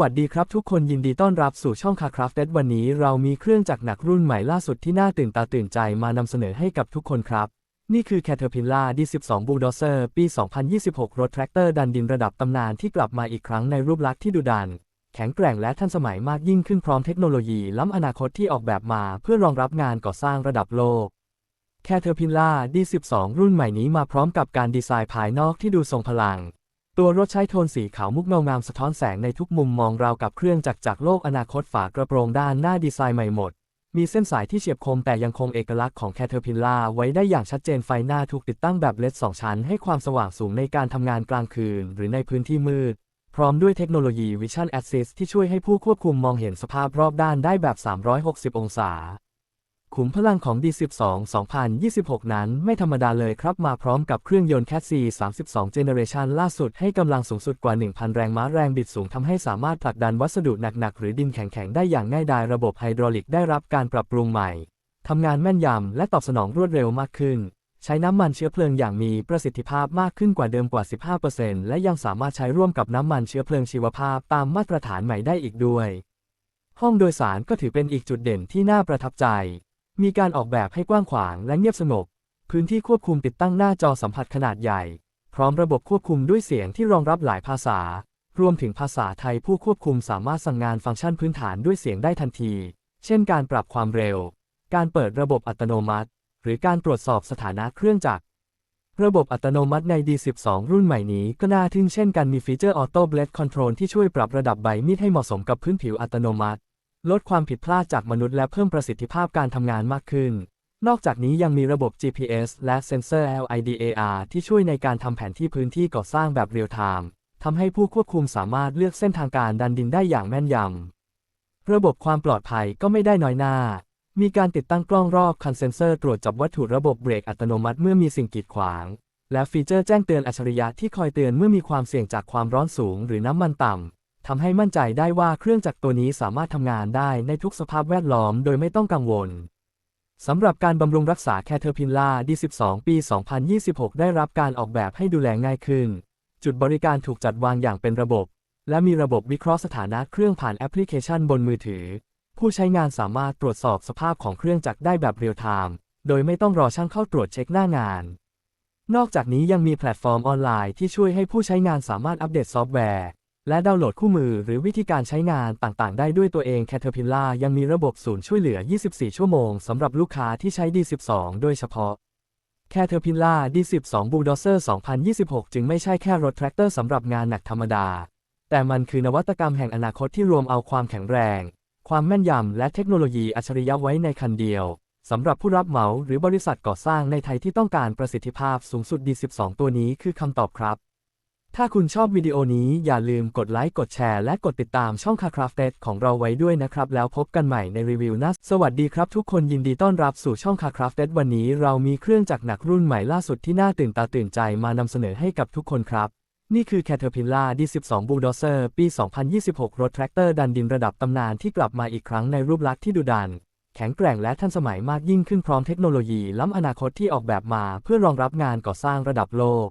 วัสดีครับทุกคนยินดีต้อนรับสู่ช่องคาคราฟเ d วันนี้เรามีเครื่องจักรหนักรุ่นใหม่ล่าสุดที่น่าตื่นตาตื่นใจมานำเสนอให้กับทุกคนครับ นี่คือ Caterpillar D12 Bulldozer ปี 2026 รถแทรกเตอร์ดันดินระดับตำนานที่กลับมาอีกครั้งในรูปลักษณ์ที่ดุดัน แข็งแกร่งและทันสมัยมากยิ่งขึ้นพร้อมเทคโนโลยีล้ำอนาคตที่ออกแบบมาเพื่อรองรับงานก่อสร้างระดับโลก Caterpillar D12 รุ่นใหม่นี้มาพร้อมกับการดีไซน์ภายนอกที่ดูทรงพลัง ตัวรถใช้โทนสีขาวมุกเงางามสะท้อนแสงในทุกมุมมองราวกับเครื่องจักรจากโลกอนาคตฝากระโปรงด้านหน้าดีไซน์ใหม่หมด มีเส้นสายที่เฉียบคมแต่ยังคงเอกลักษณ์ของ Caterpillar ไว้ได้อย่างชัดเจนไฟหน้าถูกติดตั้งแบบเลดสองชั้นให้ความสว่างสูงในการทำงานกลางคืน หรือในพื้นที่มืด พร้อมด้วยเทคโนโลยี Vision Assist ที่ช่วยให้ผู้ควบคุมมองเห็นสภาพรอบด้านได้แบบ 360 องศา ขุมพลังของ D12 2026 นั้นไม่ธรรมดาเลยครับมาพร้อมกับเครื่องยนต์ Cat C 32 Generation ล่าสุดให้กำลังสูงสุดกว่า 1,000 แรงม้าแรงบิดสูงทำให้สามารถผลักดันวัสดุหนัก ๆ หรือดินแข็ง ๆ ได้อย่างง่ายดายระบบไฮดรอลิกได้รับการปรับปรุงใหม่ ทำงานแม่นยำและตอบสนองรวดเร็วมากขึ้น ใช้น้ำมันเชื้อเพลิงอย่างมีประสิทธิภาพมากขึ้นกว่าเดิมกว่า 15%และยังสามารถใช้ร่วมกับน้ำมันเชื้อเพลิงชีวภาพตามมาตรฐานใหม่ได้อีกด้วย ห้องโดยสารก็ถือเป็นอีกจุดเด่นที่น่าประทับใจ มีการออกแบบให้กว้างขวางและเงียบสงบ พื้นที่ควบคุมติดตั้งหน้าจอสัมผัสขนาดใหญ่ พร้อมระบบควบคุมด้วยเสียงที่รองรับหลายภาษา รวมถึงภาษาไทยผู้ควบคุมสามารถสั่งงานฟังก์ชันพื้นฐานด้วยเสียงได้ทันที เช่น การปรับความเร็ว การเปิดระบบอัตโนมัติ หรือการตรวจสอบสถานะเครื่องจักร ระบบอัตโนมัติใน D12 รุ่นใหม่นี้ก็น่าทึ่งเช่นกันมีฟีเจอร์ Auto Blade Control ที่ช่วยปรับระดับใบมีดให้เหมาะสมกับพื้นผิวอัตโนมัติ ลดความผิดพลาดจากมนุษย์และเพิ่มประสิทธิภาพการทำงานมากขึ้น นอกจากนี้ยังมีระบบ GPS และเซ็นเซอร์ LIDAR ที่ช่วยในการทำแผนที่พื้นที่ก่อสร้างแบบเรียลไทม์ทำให้ผู้ควบคุมสามารถเลือกเส้นทางการดันดินได้อย่างแม่นยำ ระบบความปลอดภัยก็ไม่ได้น้อยหน้า มีการติดตั้งกล้องรอบคันเซนเซอร์ตรวจจับวัตถุระบบเบรกอัตโนมัติเมื่อมีสิ่งกีดขวาง และฟีเจอร์แจ้งเตือนอัจฉริยะที่คอยเตือนเมื่อมีความเสี่ยงจากความร้อนสูงหรือน้ำมันต่ำ ทำให้มั่นใจได้ว่าเครื่องจักรตัวนี้สามารถทำงานได้ในทุกสภาพแวดล้อมโดยไม่ต้องกังวลสำหรับการบำรุงรักษา Caterpillar D12 ปี 2026 ได้รับการออกแบบให้ดูแลง่ายขึ้น จุดบริการถูกจัดวางอย่างเป็นระบบ และมีระบบวิเคราะห์สถานะเครื่องผ่านแอปพลิเคชันบนมือถือ ผู้ใช้งานสามารถตรวจสอบสภาพของเครื่องจักรได้แบบเรียลไทม์โดยไม่ต้องรอช่างเข้าตรวจเช็คหน้างาน นอกจากนี้ยังมีแพลตฟอร์มออนไลน์ที่ช่วยให้ผู้ใช้งานสามารถอัปเดตซอฟต์แวร์ และดาวน์โหลดคู่มือหรือวิธีการใช้งานต่างๆ ได้ด้วยตัวเอง Caterpillar ยังมีระบบศูนย์ช่วยเหลือ 24 ชั่วโมงสำหรับลูกค้าที่ใช้ D12 โดยเฉพาะ Caterpillar D12 Bulldozer 2026 จึงไม่ใช่แค่รถแทรกเตอร์สำหรับงานหนักธรรมดา แต่มันคือนวัตกรรมแห่งอนาคตที่รวมเอาความแข็งแรง ความแม่นยำและเทคโนโลยีอัจฉริยะไว้ในคันเดียวสำหรับผู้รับเหมาหรือบริษัทก่อสร้างในไทยที่ต้องการประสิทธิภาพสูงสุด D12 ตัวนี้คือคำตอบครับ ถ้าคุณชอบวิดีโอนี้อย่าลืมกดไลค์ กดแชร์ และกดติดตามช่องคาคราฟเตของเราไว้ด้วยนะครับ แล้วพบกันใหม่ในรีวิวหนะ สวัสดีครับทุกคนยินดีต้อนรับสู่ช่องคาคราฟเตวันนี้เรามีเครื่องจักรหนักรุ่นใหม่ล่าสุดที่น่าตื่นตาตื่นใจมานำเสนอให้กับทุกคนครับ นี่คือ Caterpillar D12 Bulldozer ปี 2026 รถแทรกเตอร์ดันดินระดับตำนานที่กลับมาอีกครั้งในรูปลักษณ์ที่ดุดันแข็งแกร่งและทันสมัยมากยิ่งขึ้นพร้อมเทคโนโลยีล้ำอนาคตที่ออกแบบมา เพื่อรองรับงานก่อสร้างระดับโลก